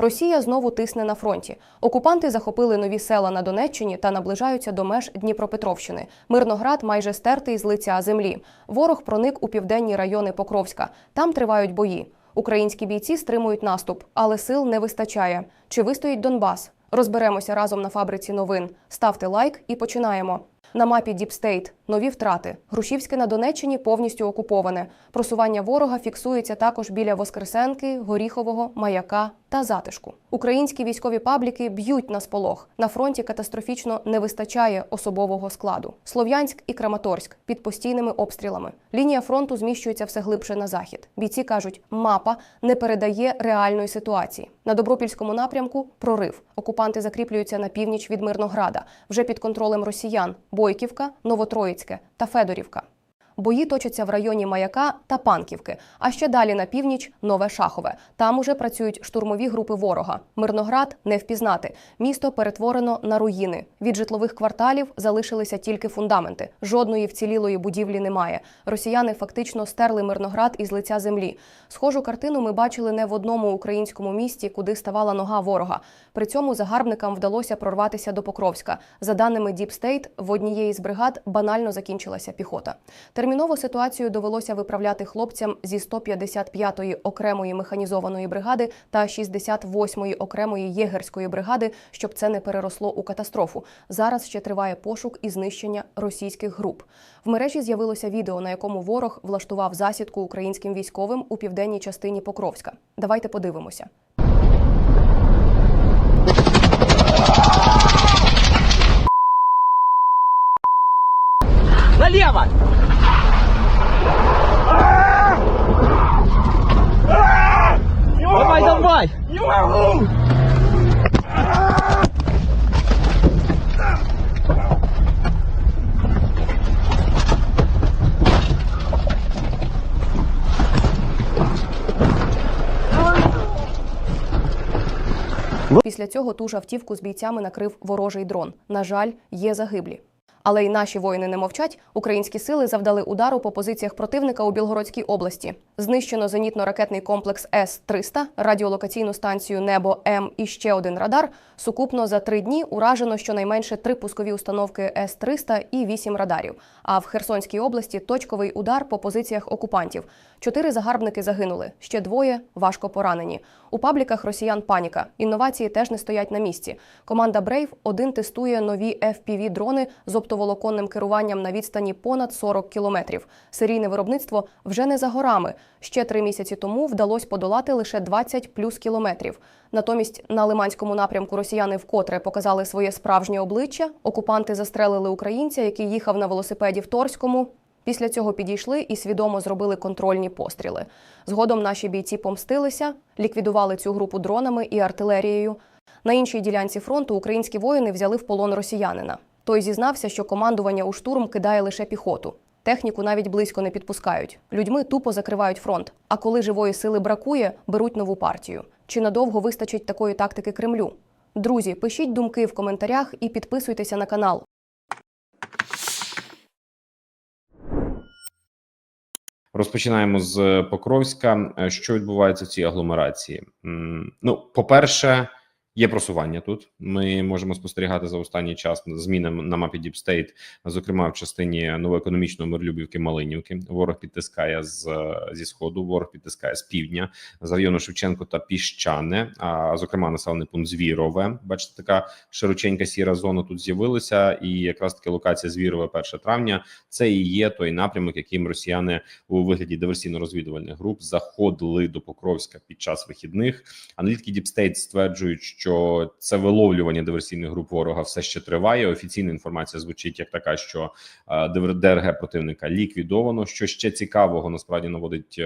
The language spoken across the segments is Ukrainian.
Росія знову тисне на фронті. Окупанти захопили нові села на Донеччині та наближаються до меж Дніпропетровщини. Мирноград майже стертий з лиця землі. Ворог проник у південні райони Покровська. Там тривають бої. Українські бійці стримують наступ, але сил не вистачає. Чи вистоїть Донбас? Розберемося разом на фабриці новин. Ставте лайк і починаємо. На мапі Діпстейт нові втрати. Грушівське на Донеччині повністю окуповане. Просування ворога фіксується також біля Воскресенки, Горіхового, Маяка та Затишку. Українські військові пабліки б'ють на сполох. На фронті катастрофічно не вистачає особового складу. Слов'янськ і Краматорськ під постійними обстрілами. Лінія фронту зміщується все глибше на захід. Бійці кажуть, мапа не передає реальної ситуації. На Добропільському напрямку прорив. Окупанти закріплюються на північ від Мирнограда, вже під контролем росіян: Бойківка, Новотроїцьке та Федорівка. Бої точаться в районі Маяка та Панківки. А ще далі на північ Нове Шахове. Там уже працюють штурмові групи ворога. Мирноград не впізнати. Місто перетворено на руїни. Від житлових кварталів залишилися тільки фундаменти. Жодної вцілілої будівлі немає. Росіяни фактично стерли Мирноград із лиця землі. Схожу картину ми бачили не в одному українському місті, куди ставала нога ворога. При цьому загарбникам вдалося прорватися до Покровська. За даними State, в однієї з бригад банально закінчилася піхота. Терміново ситуацію довелося виправляти хлопцям зі 155-ї окремої механізованої бригади та 68-ї окремої єгерської бригади, щоб це не переросло у катастрофу. Зараз ще триває пошук і знищення російських груп. В мережі з'явилося відео, на якому ворог влаштував засідку українським військовим у південній частині Покровська. Давайте подивимося. Налево! Після цього ту ж автівку з бійцями накрив ворожий дрон. На жаль, є загиблі. Але й наші воїни не мовчать. Українські сили завдали удару по позиціях противника у Білгородській області. Знищено зенітно-ракетний комплекс С-300, радіолокаційну станцію Небо М і ще один радар. Сукупно за три дні уражено щонайменше три пускові установки С-300 і вісім радарів. А в Херсонській області точковий удар по позиціях окупантів. Чотири загарбники загинули, ще двоє важко поранені. У пабліках росіян паніка. Інновації теж не стоять на місці. Команда Brave один тестує нові fpv дрони з оптоволоконним керуванням на відстані понад 40 кілометрів. Серійне виробництво вже не за горами. Ще три місяці тому вдалося подолати лише 20 плюс кілометрів. Натомість на Лиманському напрямку росіяни вкотре показали своє справжнє обличчя. Окупанти застрелили українця, який їхав на велосипеді в Торському. Після цього підійшли і свідомо зробили контрольні постріли. Згодом наші бійці помстилися, ліквідували цю групу дронами і артилерією. На іншій ділянці фронту українські воїни взяли в полон росіянина. Той зізнався, що командування у штурм кидає лише піхоту. Техніку навіть близько не підпускають. Людьми тупо закривають фронт. А коли живої сили бракує, беруть нову партію. Чи надовго вистачить такої тактики Кремлю? Друзі, пишіть думки в коментарях і підписуйтеся на канал. Розпочинаємо з Покровська. Е, Що відбувається в цій агломерації? Ну, по-перше, є просування тут. Ми можемо спостерігати за останній час зміни на мапі State, зокрема в частині новоекономічної мирлюбівки Малинівки. Ворог підтискає з зі сходу, ворог підтискає з півдня, з району Шевченко та Піщане. А зокрема, населений пункт Звірове. Бачите, така широченька сіра зона тут з'явилася, і якраз таки локація Звірове 1 травня. Це і є той напрямок, яким росіяни у вигляді диверсійно-розвідувальних груп заходили до Покровська під час вихідних. Аналітики State стверджують, що це виловлювання диверсійних груп ворога все ще триває. Офіційна інформація звучить як така, що е, ДРГ противника ліквідовано. Що ще цікавого насправді наводить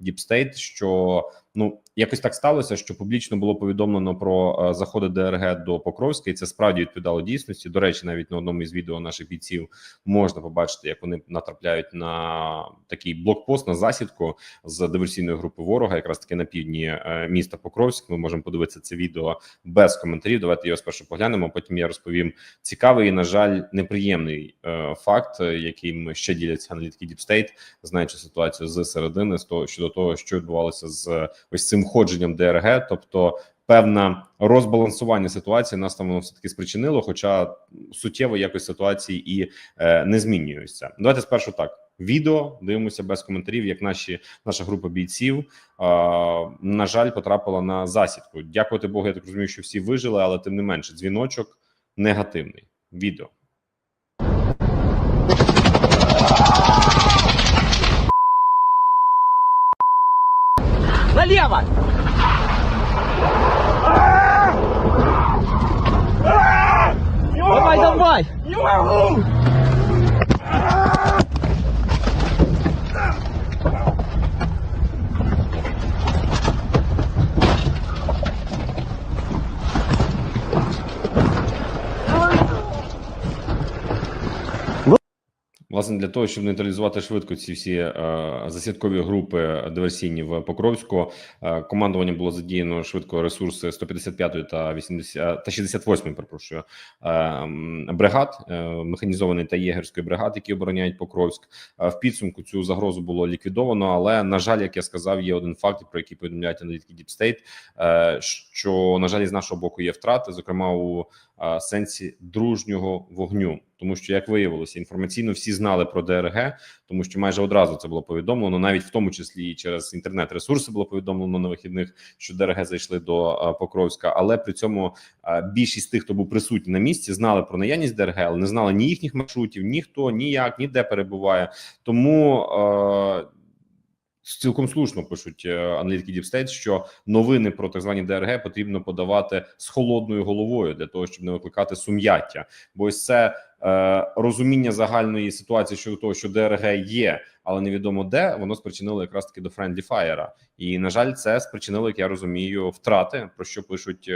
Діпстейт, що ну якось так сталося, що публічно було повідомлено про е, заходи ДРГ до Покровська, і це справді відповідало дійсності. До речі, навіть на одному із відео наших бійців можна побачити, як вони натрапляють на такий блокпост на засідку з диверсійної групи ворога, якраз таки на півдні е, міста Покровськ. Ми можемо подивитися це відео без коментарів. Давайте його спершу поглянемо. Потім я розповім цікавий і на жаль неприємний е, факт, е, яким ще діляться аналітики State, знаючи ситуацію з середини з того щодо того, що відбувалося з ось цим входженням ДРГ, тобто певне розбалансування ситуації нас там воно все таки спричинило, хоча суттєво якось ситуації і е, не змінюється. Давайте спершу так. Відео дивимося без коментарів, як наші наша група бійців а, на жаль потрапила на засідку. Дякувати Богу, я так розумію, що всі вижили, але тим не менше, дзвіночок негативний. Відео. Налево! Давай, давай! Не могу! Власне, для того, щоб нейтралізувати швидко ці всі е, засідкові групи диверсійні в Покровську, е, командування було задіяно швидко ресурси 155 та 80 та 68, перепрошую, е, бригад е, механізованої та єгерської бригад, які обороняють Покровськ. Е, в підсумку цю загрозу було ліквідовано. Але на жаль, як я сказав, є один факт, про який повідомляють аналітики State, е, що на жаль, з нашого боку є втрати, зокрема у е, сенсі дружнього вогню, тому що як виявилося, інформаційно всі знали про ДРГ, тому що майже одразу це було повідомлено, навіть в тому числі і через інтернет-ресурси було повідомлено на вихідних, що ДРГ зайшли до Покровська. Але при цьому більшість тих, хто був присутній на місці, знали про наявність ДРГ, але не знали ні їхніх маршрутів, ні хто, ні як, ні де перебуває. Тому цілком слушно пишуть е, аналітики State, що новини про так звані ДРГ потрібно подавати з холодною головою для того, щоб не викликати сум'яття. Бо ось це е, розуміння загальної ситуації щодо того, що ДРГ є, але невідомо де воно спричинило якраз таки до Friendly Fire. І на жаль, це спричинило, як я розумію, втрати про що пишуть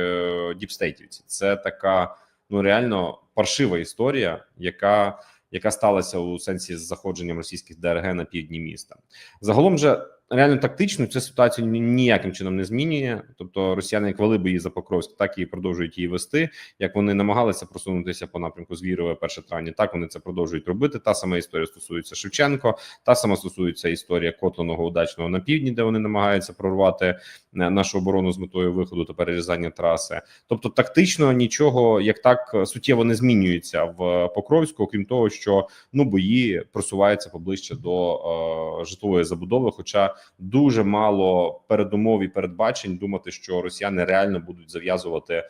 діпстейтівці. Це така ну реально паршива історія, яка яка сталася у сенсі з заходженням російських ДРГ на півдні міста. Загалом же реально тактично ця ситуацію ніяким чином не змінює. Тобто росіяни як вели бої за Покровськ, так і продовжують її вести. Як вони намагалися просунутися по напрямку Звірове, перше травня, так вони це продовжують робити. Та сама історія стосується Шевченко, та сама стосується історія Котланого удачного на півдні, де вони намагаються прорвати е, нашу оборону з метою виходу та перерізання траси. Тобто, тактично нічого як так суттєво не змінюється в Покровську, окрім того, що ну бої просуваються поближче до е, житлової забудови. Хоча дуже мало передумов і передбачень думати, що росіяни реально будуть зав'язувати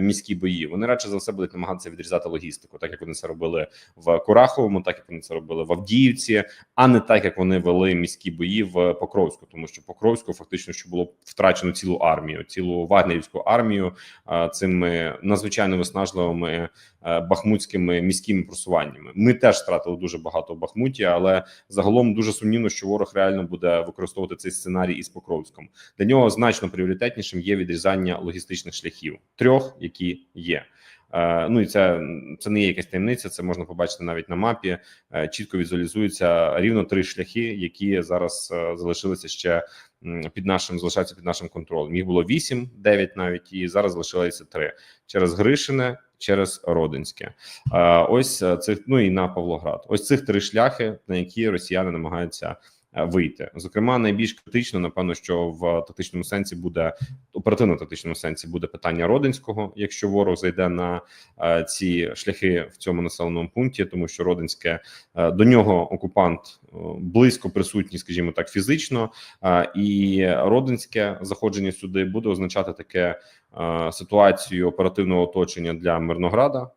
міські бої. Вони радше за все будуть намагатися відрізати логістику, так як вони це робили в Кураховому, так як вони це робили в Авдіївці, а не так як вони вели міські бої в Покровську, тому що Покровську фактично що було втрачено цілу армію, цілу вагнерівську армію е, цими надзвичайно виснажливими е, бахмутськими міськими просуваннями. Ми теж втратили дуже багато в Бахмуті, але загалом дуже сумнівно, що ворог реально буде використовувати цей сценарій із Покровськом. Для нього значно пріоритетнішим є відрізання логістичних шляхів трьох, які є. Е, Ну і це, це не є якась таємниця. Це можна побачити навіть на мапі. Е, Чітко візуалізуються рівно три шляхи, які зараз е, залишилися ще під нашим залишаються під нашим контролем. Їх було 8, 9 навіть, і зараз залишилося три через Гришине, через Родинське. Ось цих ну і на Павлоград. Ось цих три шляхи, на які росіяни намагаються вийти. Зокрема, найбільш критично, напевно, що в тактичному сенсі буде оперативно-тактичному сенсі буде питання Родинського, якщо ворог зайде на е, ці шляхи в цьому населеному пункті, тому що Родинське е, до нього окупант е, близько присутній, скажімо так, фізично, е, і Родинське заходження сюди буде означати таке е, ситуацію оперативного оточення для Мирнограда.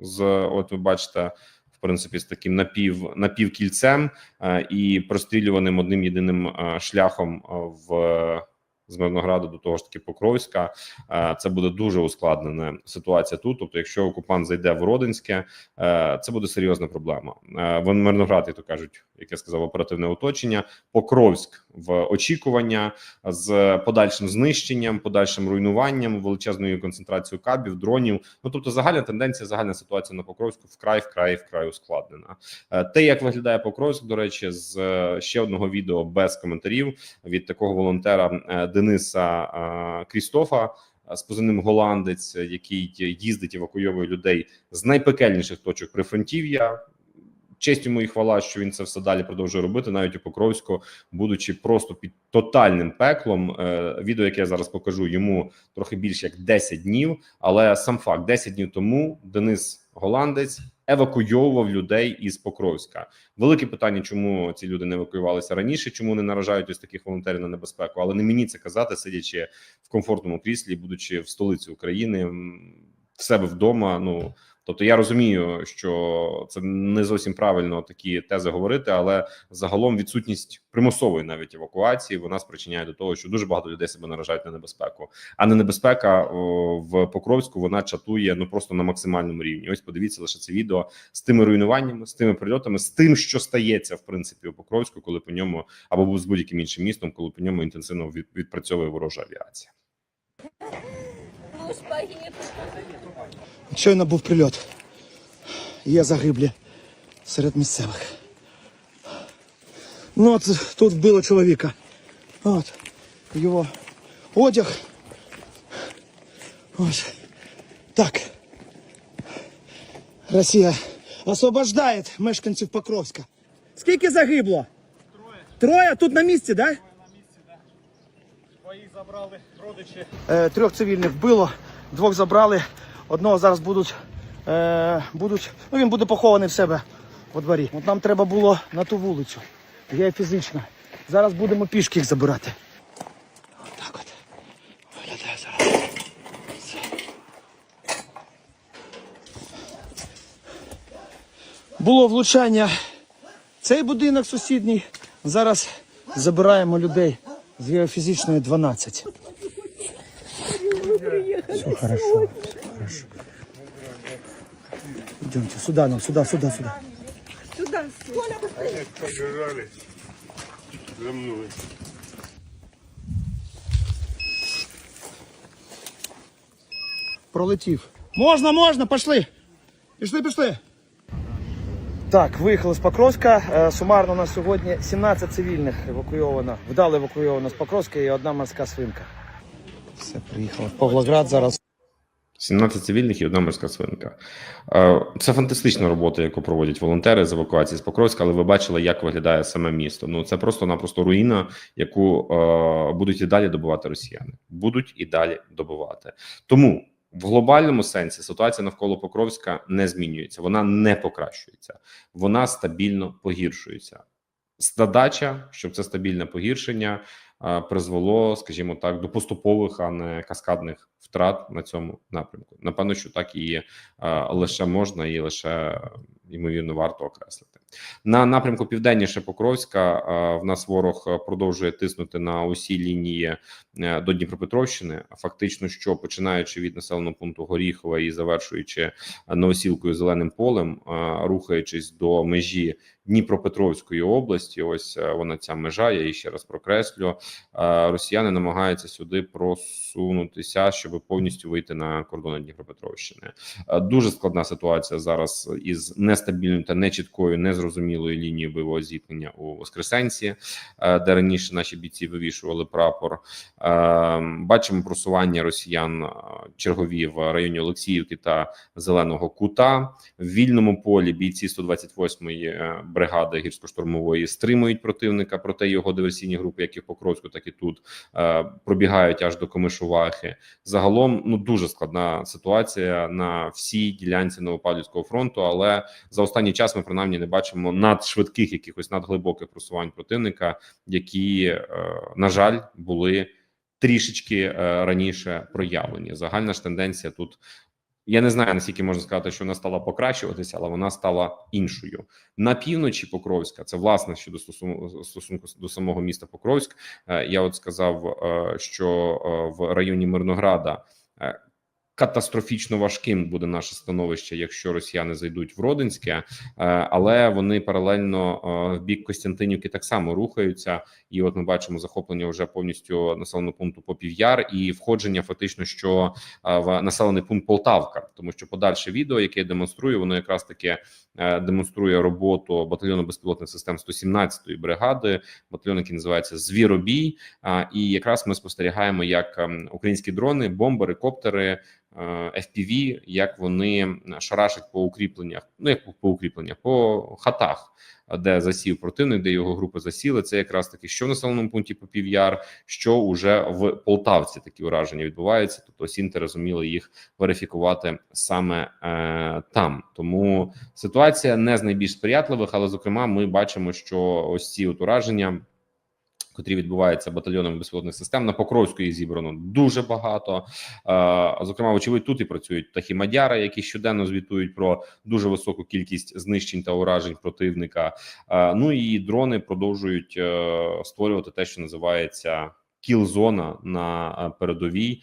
З от ви бачите. В принципі, з таким напів напівкільцем е, і прострілюваним одним єдиним е, шляхом е, в з Мирнограду до того ж таки Покровська. Це буде дуже ускладнена ситуація тут. Тобто, якщо окупант зайде в Родинське, це буде серйозна проблема. Е, В Мирноград, як то кажуть, як я сказав, оперативне оточення. Покровськ в очікування з подальшим знищенням, подальшим руйнуванням, величезною концентрацією кабів, дронів. Ну тобто, загальна тенденція, загальна ситуація на Покровську вкрай, вкрай, вкрай ускладнена. Е, Те, як виглядає Покровськ, до речі, з е, ще одного відео без коментарів від такого волонтера е, Дениса Крістофа. З позивним голландець, який їздить евакуйовує людей з найпекельніших точок прифронтів'я. Честь йому і хвала, що він це все далі продовжує робити, навіть у Покровську, будучи просто під тотальним пеклом. Е, Відео, яке я зараз покажу, йому трохи більше як 10 днів. Але сам факт 10 днів тому Денис Голландець евакуйовував людей із Покровська. Велике питання, чому ці люди не евакуювалися раніше, чому не наражають ось таких волонтерів на небезпеку, але не мені це казати, сидячи в комфортному кріслі, будучи в столиці України в себе вдома. Ну тобто, я розумію, що це не зовсім правильно такі тези говорити, але загалом відсутність примусової навіть евакуації вона спричиняє до того, що дуже багато людей себе наражають на небезпеку. А не небезпека о, в Покровську вона чатує ну просто на максимальному рівні. Ось подивіться лише це відео з тими руйнуваннями, з тими прильотами, з тим, що стається в принципі у Покровську, коли по ньому або з будь-яким іншим містом, коли по ньому інтенсивно відпрацьовує ворожа авіація. Муж погиб. Щойно був прильот. Є загиблі серед місцевих. Ну, от тут вбило чоловіка. От. Його одяг. Ось. Так. Росія освобождає мешканців Покровська. Скільки загибло? Троє. Троє? Тут на місці, так? Да? Твоїх забрали родичі. Е, трьох цивільних вбило, двох забрали, одного зараз будуть, е, будуть, ну він буде похований в себе во дворі. От нам треба було на ту вулицю. Я фізично. Зараз будемо пішки їх забирати. Отак от. Виглядає зараз. Все. Було влучання. Цей будинок сусідній. Зараз забираємо людей з геофізичної 12. Все хорошо, хорошо. Идемте сюда, нам сюда, сюда, сюда. Побіжали за мною. Пролетів. Можна, можна, пішли. Пішли, пішли. Так, виїхали з Покровська. Е, Сумарно на сьогодні 17 цивільних евакуйовано, вдало евакуйовано з Покровська і одна морська свинка. Все, приїхали в Павлоград зараз. 17 цивільних і одна морська свинка. Е, Це фантастична робота, яку проводять волонтери з евакуації з Покровська, але ви бачили, як виглядає саме місто. Ну це просто-напросто руїна, яку е, будуть і далі добувати росіяни. Будуть і далі добувати. Тому в глобальному сенсі ситуація навколо Покровська не змінюється, вона не покращується, вона стабільно погіршується. Задача, щоб це стабільне погіршення призвело, скажімо так, до поступових, а не каскадних втрат на цьому напрямку. Напевно, що так і лише можна і лише ймовірно варто окреслити. На напрямку південніше Покровська в нас ворог продовжує тиснути на усі лінії е, до Дніпропетровщини. Фактично, що починаючи від населеного пункту Горіхова і завершуючи е, новосілкою зеленим полем, е, рухаючись до межі Дніпропетровської області. Ось е, вона ця межа. Я її ще раз прокреслю. Е, Росіяни намагаються сюди просунутися, щоб повністю вийти на кордони Дніпропетровщини. Е, Дуже складна ситуація зараз із нестабільною та нечіткою, незрозумілою лінією бойового зіткнення у Воскресенці, де раніше наші бійці вивішували прапор. Бачимо просування росіян чергові в районі Олексіївки та Зеленого Кута. В вільному полі бійці 128-ї е, бригади гірсько-штурмової стримують противника, проте його диверсійні групи, як і в Покровську, так і тут е, пробігають аж до Комишувахи. Загалом ну дуже складна ситуація на всій ділянці Новопавлівського фронту. Але за останній час ми принаймні не бачимо надшвидких якихось надглибоких просувань противника, які е, на жаль були трішечки е, раніше проявлені. Загальна ж тенденція тут. Я не знаю наскільки можна сказати, що вона стала покращуватися, але вона стала іншою на півночі Покровська. Це власне щодо стосунку до самого міста Покровськ. Е, Я от сказав, е, що е, в районі Мирнограда катастрофічно важким буде наше становище, якщо росіяни зайдуть в Родинське, е, але вони паралельно е, в бік Костянтинівки так само рухаються. І от ми бачимо захоплення вже повністю населеного пункту Попів'яр і входження фактично, що е, в населений пункт Полтавка, тому що подальше відео, яке я демонструю, воно якраз таки е, демонструє роботу батальйону безпілотних систем 117-ї бригади, батальйон, який називається Звіробій. І якраз ми спостерігаємо, як ем, українські дрони, бомбери, коптери, е, FPV, як вони шарашать по укріпленнях. Ну як по укріпленнях, по хатах, де засів противник, де його групи засіли. Це якраз таки, що в населеному пункті Попів'яр, що уже в Полтавці такі ураження відбуваються. Тобто Сінти зуміли їх верифікувати саме е, там. Тому ситуація не з найбільш сприятливих, але зокрема, ми бачимо, що ось ці от ураження. Котрі відбуваються батальйоном безпілотних систем на Покровську їх зібрано дуже багато. Е, Зокрема, очевидь, тут і працюють птахи Мадяра, які щоденно звітують про дуже високу кількість знищень та уражень противника. Е, Ну і дрони продовжують е, створювати те, що називається кіл-зона на передовій,